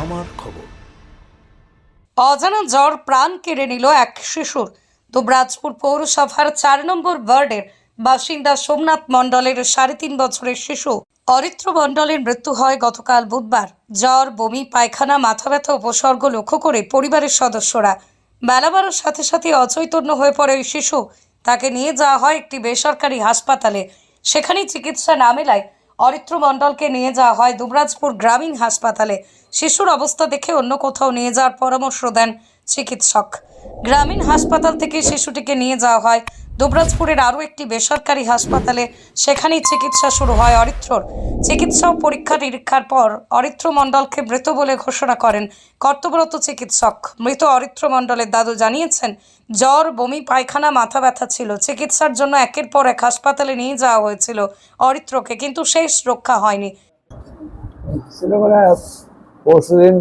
আমার খবর। অজানা জ্বর প্রাণ কেড়ে নিল এক শিশুর। দুবরাজপুর পৌরসভার চার নম্বর ওয়ার্ডের বাসিন্দা সোমনাথ মণ্ডলের সাড়ে তিন বছরের শিশু অরিত্র মণ্ডলের মৃত্যু হয় গতকাল বুধবার। জ্বর, বমি, পায়খানা মাথা ব্যথা উপসর্গ লক্ষ্য করে পরিবারের সদস্যরা বেলা সাথে সাথে অচৈতন্য হয়ে পড়ে ওই শিশু। তাকে নিয়ে যাওয়া হয় একটি বেসরকারি হাসপাতালে। সেখানেই চিকিৎসা না মেলায় অরিত্র মণ্ডলকে নিয়ে যাওয়া হয় দুবরাজপুর গ্রামীণ হাসপাতালে। শিশুর অবস্থা দেখে অন্য কোথাও নিয়ে যাওয়ার পরামর্শ দেন চিকিৎসক। গ্রামীণ হাসপাতাল থেকে শিশুটিকে নিয়ে যাওয়া হয় দুবরাজপুরের আরও একটি বেসরকারি হাসপাতালে সেখানেই চিকিৎসা শুরু হয় অরিত্রর। চিকিৎসা ও পরীক্ষা নিরীক্ষার পর অরিত্র মণ্ডলকে মৃত বলে ঘোষণা করেন কর্তব্যরত চিকিৎসক। মৃত অরিত্র মণ্ডলের দাদু জানিয়েছেন, জ্বর, বমি, পায়খানা, মাথা ব্যথা ছিল। চিকিৎসার জন্য একের পর এক হাসপাতালে নিয়ে যাওয়া হয়েছিল অরিত্রকে, কিন্তু শেষ রক্ষা হয়নি। ছিল মানে পরশু দিন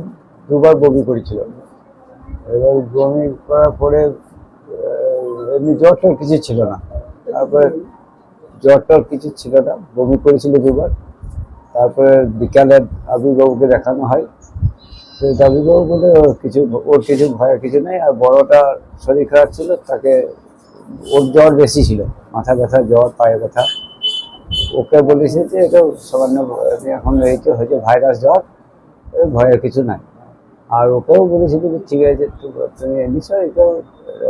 দুবার বমি করেছিল। এবার বমি করার পরে এমনি জ্বর টর কিছু ছিল না। তারপরে জ্বর টর কিছু ছিল না। বমি করেছিল দুবার। তারপরে বিকালে আবিবাবুকে দেখানো হয়। তো বলে ওর কিছু ওর কিছু ভয়ের কিছু নেই। আর বড়টা শরীর খারাপ ছিল, তাকে ওর জ্বর বেশি ছিল। মাথা ব্যথা, জ্বর পায়ে ব্যথা। ওকে বলেছে যে, এটা সামান্য এখন হয়েছে হয়েছে ভাইরাস জ্বর ভয়ের কিছু নাই। আর ওকেও বলেছিল যে, ঠিক আছে, তুমি নিশ্চয়ই এটা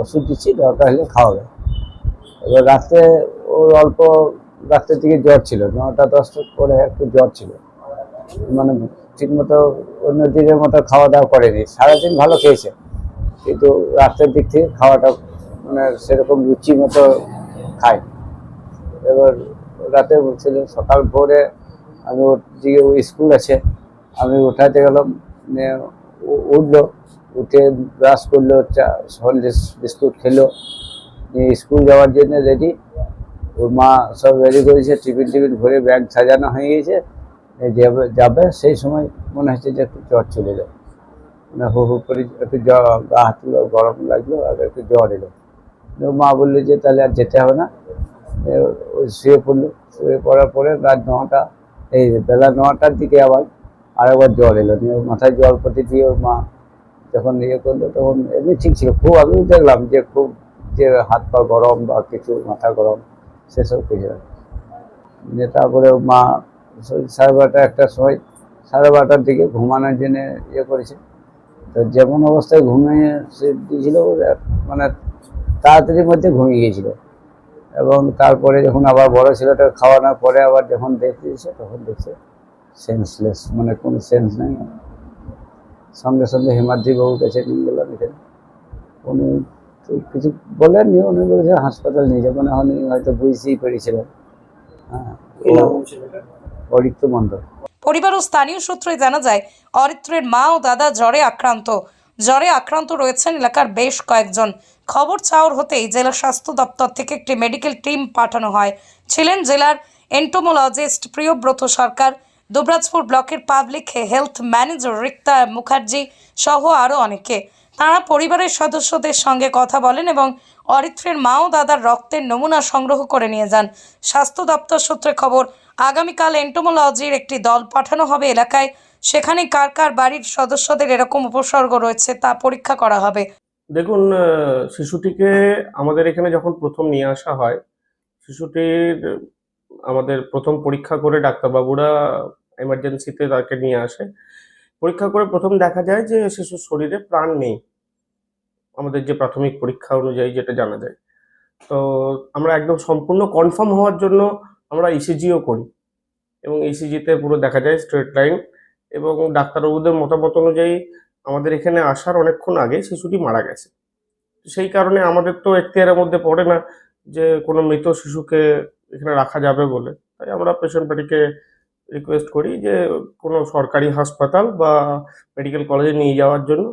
ওষুধ দিচ্ছি, দরকার হলে খাওয়াবে। এবার রাত্রে ওর অল্প রাত্রের দিকে জ্বর ছিল, নটা, দশটা পরে একটু জ্বর ছিল। মানে ঠিকমতো অন্য দিনের মতো খাওয়া দাওয়া করেনি। সারাদিন ভালো খেয়েছে, কিন্তু রাত্রের দিক থেকে খাওয়াটা মানে সেরকম রুচি মতো খায় এবার রাতে বলছিল সকাল ভোরে আমি ওর ওই স্কুল আছে, আমি উঠাতে গেলাম উঠল। উঠে ব্রাশ করল, চা বিস্কুট খেলো স্কুল যাওয়ার জন্য রেডি ওর মা সব রেডি করেছে, টিফিন টিফিন ভরে ব্যাগ সাজানো হয়ে গেছে। যাবে সেই সময় মনে হচ্ছে যে একটু জ্বর চলে যায় মানে হু হু করে একটু জ্বর, গা হাত গরম লাগল, আর একটু জ্বর এলো। মা বলল যে, তাহলে আর যেতে হবে না। শুয়ে পড়ল। শুয়ে পড়ার পরে রাত নটা, এই বেলা নটার দিকে আবার আরেকবার জল এলো। নিয়ে মাথায় জল পটি দিয়ে ওর মা যখন ইয়ে করল, তখন এমনি ঠিক ছিল। খুব আমি দেখলাম যে খুব যে হাত পা গরম বা কিছু মাথা গরম, সেসব কিছু। দিয়ে তারপরে মা সাড়ে বারোটা একটা সময়, সাড়ে বারোটার দিকে ঘুমানোর জন্য ইয়ে করেছে। তো যেমন অবস্থায় ঘুমিয়ে সে দিয়েছিল মানে তাড়াতাড়ির মধ্যে ঘুমিয়ে গিয়েছিল। এবং তারপরে যখন আবার বড় ছেলেটা খাওয়ানোর পরে আবার যখন দেখতে দিয়েছে তখন দেখছে সেন্সলেস মানে কোনো সেন্স নেই। সঙ্গে সঙ্গে হেমাদ্রি বাবুর কাছে নিয়ে গেলাম এখানে। উনি তো কিছু বলেননি উনি বলেছে হাসপাতাল নিয়ে যাবেন উনি হয়তো বুঝতেই পেরেছিলেন। হ্যাঁ অরিত্র মণ্ডল। পরিবার ও স্থানীয় সূত্রে জানা যায় অরিত্রের মা ও দাদা জ্বরে আক্রান্ত। জ্বরে আক্রান্ত রয়েছেন এলাকার বেশ কয়েকজন। খবর চাওয়ার হতেই জেলা স্বাস্থ্য দপ্তর থেকে একটি মেডিকেল টিম পাঠানো হয়। ছিলেন জেলার এন্টোমোলজিস্ট প্রিয়ব্রত সরকার। দুবরাজপুর ব্লকের public health manager Rikta Mukherjee সহ আরও অনেকে। তারা পরিবারের সদস্যদের সঙ্গে কথা বলেন এবং অরিত্রের মা ও দাদার রক্তের নমুনা সংগ্রহ করে নিয়ে যান। স্বাস্থ্য দপ্তর সূত্রে খবর, আগামীকাল এন্টোমোলজির একটি দল পাঠানো হবে এলাকায়। সেখানে কার কার বাড়ির সদস্যদের এরকম উপসর্গ রয়েছে তা পরীক্ষা করা হবে। দেখুন শিশুটিকে আমাদের এখানে যখন প্রথম নিয়ে আসা হয়, শিশুটির আমাদের প্রথম পরীক্ষা করে ডাক্তারবাবুরা এমার্জেন্সিতে তাকে নিয়ে আসে। পরীক্ষা করে প্রথম দেখা যায় যে শিশুর শরীরে প্রাণ নেই। আমাদের যে প্রাথমিক পরীক্ষা অনুযায়ী যেটা জানা যায়। তো আমরা একদম সম্পূর্ণ কনফার্ম হওয়ার জন্য আমরা ইসিজিও করি। এবং ইসিজিতে পুরো দেখা যায় স্ট্রেট লাইন এবং ডাক্তারবাবুদের মতামত অনুযায়ী আমাদের এখানে আসার অনেকক্ষণ আগে শিশুটি মারা গেছে। সেই কারণে আমাদের তো এখতিয়ারের মধ্যে পড়ে না যে কোনো মৃত শিশুকে এখানে রাখা যাবে বলে। তাই আমরা পেশেন্ট পার্টিকে রিকোয়েস্ট করি যে কোনো সরকারি হাসপাতাল বা মেডিকেল কলেজে নিয়ে যাওয়ার জন্য।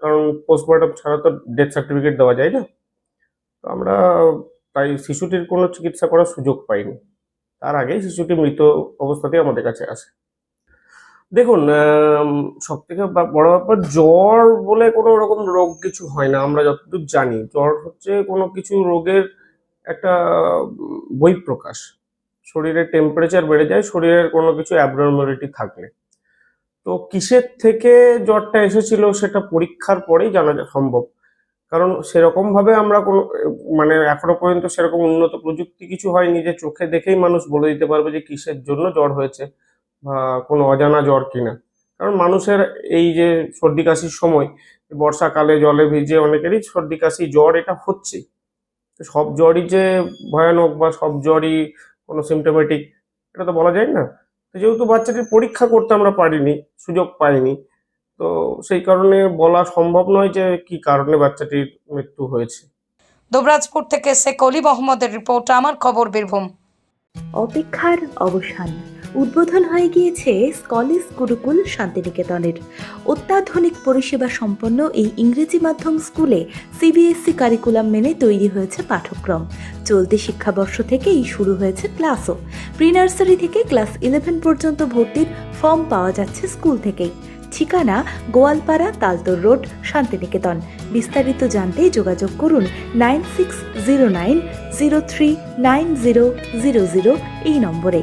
কারণ পোস্টমর্টম ছাড়া তো ডেথ সার্টিফিকেট দেওয়া যায় না। তো আমরা তাই শিশুটির কোনো চিকিৎসা করার সুযোগ পাইনি। তার আগে শিশুটি মৃত অবস্থাতেই আমাদের কাছে আসে। দেখুন সব থেকে বড় ব্যাপার জ্বর বলে কোনো রকম রোগ কিছু হয় না আমরা যতদূর জানি। জ্বর হচ্ছে কোনো কিছু রোগের একটা উম, বহিঃপ্রকাশ। শরীরের টেম্পারেচার বেড়ে যায়, শরীরের কোনো কিছু অ্যাবনর্মালিটি থাকলে। তো কিসের থেকে জ্বরটা এসেছিল সেটা পরীক্ষার পরেই জানা সম্ভব। কারণ সেরকমভাবে আমরা কোনো মানে এখনও পর্যন্ত সেরকম উন্নত প্রযুক্তি কিছু হয়নি যে চোখে দেখেই মানুষ বলে দিতে পারবে যে কিসের জন্য জ্বর হয়েছে বা কোনো অজানা জ্বর কিনা। কারণ মানুষের এই যে সর্দি কাশির সময়, বর্ষাকালে জলে ভিজে অনেকেরই সর্দি কাশি জ্বর এটা হচ্ছে তো সব জ্বরই যে ভয়ানক বা সব জ্বরই কোনো সিমটোমেটিক এটা তো বলা যায় না। তো যেহেতু বাচ্চাটির পরীক্ষা করতে আমরা পারিনি সুযোগ পাইনি তো সেই কারণে বলা সম্ভব নয় যে কি কারণে বাচ্চাটির মৃত্যু হয়েছে। দুবরাজপুর থেকে শেখ অলি মোহাম্মদের রিপোর্ট আমার খবর বীরভূম। অপেক্ষার অবসান। উদ্বোধন হয়ে গিয়েছে স্কলিস গুরুকুল শান্তিনিকেতনের। অত্যাধুনিক পরিষেবা সম্পন্ন এই ইংরেজি মাধ্যম স্কুলে সিবিএসসি কারিকুলাম মেনে তৈরি হয়েছে পাঠ্যক্রম। চলতি শিক্ষাবর্ষ থেকেই শুরু হয়েছে ক্লাসও। প্রি নার্সারি থেকে ক্লাস ইলেভেন পর্যন্ত ভর্তির ফর্ম পাওয়া যাচ্ছে স্কুল থেকেই। ঠিকানা গোয়ালপাড়া তালতর রোড, শান্তিনিকেতন। বিস্তারিত জানতে যোগাযোগ করুন nine six zero nine zero three nine zero zero zero এই নম্বরে।